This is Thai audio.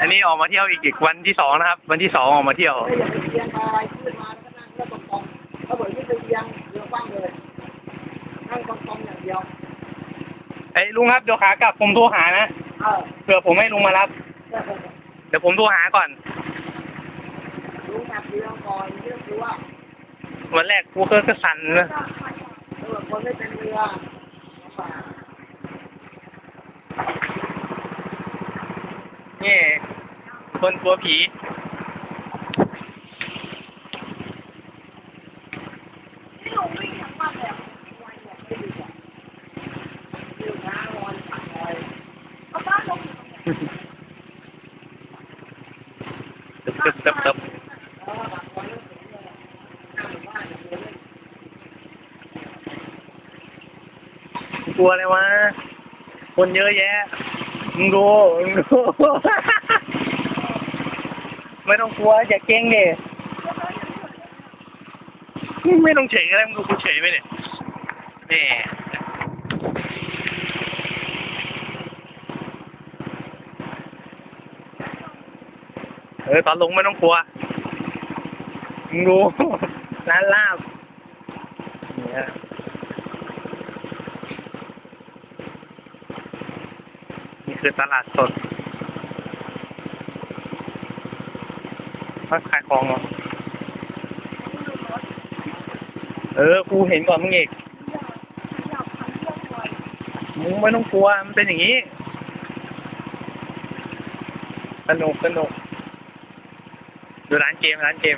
อันนี้ออกมาเที่ยวอีกอีกวันที่สองนะครับ วันที่สองออกมาเที่ยวไม่อย่าไปเอียงอะไรขึ้นมาแล้วก็นั่งแล้วตรงๆถ้าเบิดที่ไปเอียงเรือคว่ำเลยนั่งตรงๆอย่างเดียวไอ้ยลุงครับเดี๋ยวขากลับผมโทรหานะเออเผื่อผมให้ลุงมารับ เดี๋ยวผมโทรหาก่อนรู้จักเรือก่อนเรื่องคือว่าวันแรกกูก็กระสันนะเออคนไม่เป็นเรือป่านี่ คนกลัวผี ที่ลงวิ่งทั้งวันเลยวันเนี่ยไม่ดีอ่ะวิ่งน้าวอนปักลอยเอาบ้านลงอยู่ตรงไหน ตึบตึบตึบตึบ เออปักลอยแล้วถึงเลยหน้าหมู่บ้านอย่างเดียวเลย กลัวเลยวะ คนเยอะแยะ มึงดูมึงดู ไม่ต้องกลัวอย่าเก่งดิไม่ต้องเฉยก็ได้มึงดูกูเฉยไปเนี่ยแหม่เออตอนลงไม่ต้องกลัวมึงดูร้านลาบเนี่ยนี่คือตลาดสด เขาขายของเหรอเออกูเห็นก่อนมึงเอีกมึงไม่ต้องกลัว มันเป็นอย่างนี้ สนุกสนุกดูร้านเกมร้านเกม